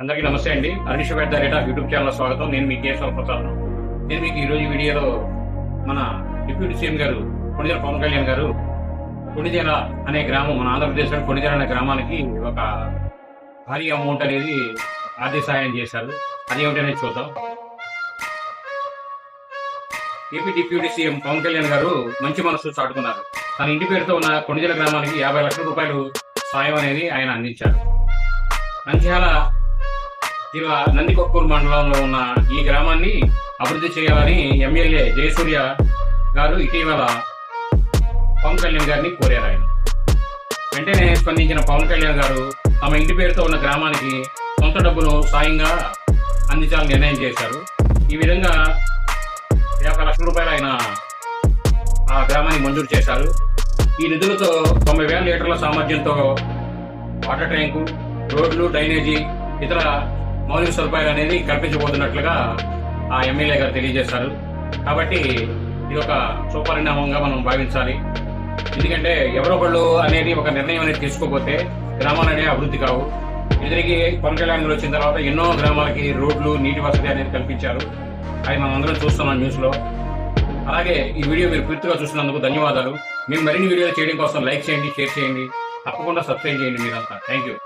అందరికీ నమస్తే అండి. హరీష్ వేట్ రేటా యూట్యూబ్ ఛానల్ స్వాగతం. నేను మీ కేశవ ప్రసాద్. నేను మీకు ఈరోజు వీడియోలో మన డిప్యూటీ సీఎం గారు కొణిజల పవన్ కళ్యాణ్ గారు కొణిజల అనే గ్రామం మన ఆంధ్రప్రదేశ్లో కొణిజల అనే గ్రామానికి ఒక భారీ అమౌంట్ అనేది ఆర్థిక సహాయం చేశారు. అది ఏమిటనేది చూద్దాం. AP deputy CM Pawan Kalyan garu మంచి మనసు చాటుకున్నారు. తన ఇంటి పేరుతో ఉన్న కొణిజల గ్రామానికి యాభై లక్షల రూపాయలు సాయం అనేది ఆయన అందించారు. నంద్యాల జిల్లా నందికొక్కూరు మండలంలో ఉన్న ఈ గ్రామాన్ని అభివృద్ధి చేయాలని ఎమ్మెల్యే జయసూర్య గారు ఇటీవల పవన్ కళ్యాణ్ గారిని కోరారు ఆయన. వెంటనే స్పందించిన పవన్ కళ్యాణ్ గారు తమ ఇంటి పేరుతో ఉన్న గ్రామానికి సొంత డబ్బును సాయంగా అందించాలని నిర్ణయం చేశారు. ఈ విధంగా యాభై లక్షల రూపాయలు ఆయన ఆ గ్రామానికి మంజూరు చేశారు. ఈ నిధులతో తొంభై వేల లీటర్ల సామర్థ్యంతో వాటర్ ట్యాంకు రోడ్లు డ్రైనేజీ ఇతర మౌలిక సదుపాయాలు అనేది కల్పించబోతున్నట్లుగా ఆ ఎమ్మెల్యే గారు తెలియజేశారు. కాబట్టి ఇది ఒక సుపరిణామంగా మనం భావించాలి. ఎందుకంటే ఎవరో ఒకళ్ళు అనేది ఒక నిర్ణయం అనేది తీసుకోకపోతే గ్రామాలు అనేవి అభివృద్ధి కావు. ఎదురికి పవన్ కళ్యాణ్ వచ్చిన తర్వాత ఎన్నో గ్రామాలకి రోడ్లు నీటి వసతి అనేది కల్పించారు. అది మనం అందరం చూస్తున్నాం న్యూస్లో. అలాగే ఈ వీడియో మీరు పూర్తిగా చూసినందుకు ధన్యవాదాలు. మేము మరిన్ని వీడియోలు చేయడం కోసం లైక్ చేయండి షేర్ చేయండి. తప్పకుండా సబ్స్క్రైబ్ చేయండి మీరంతా. Thank you.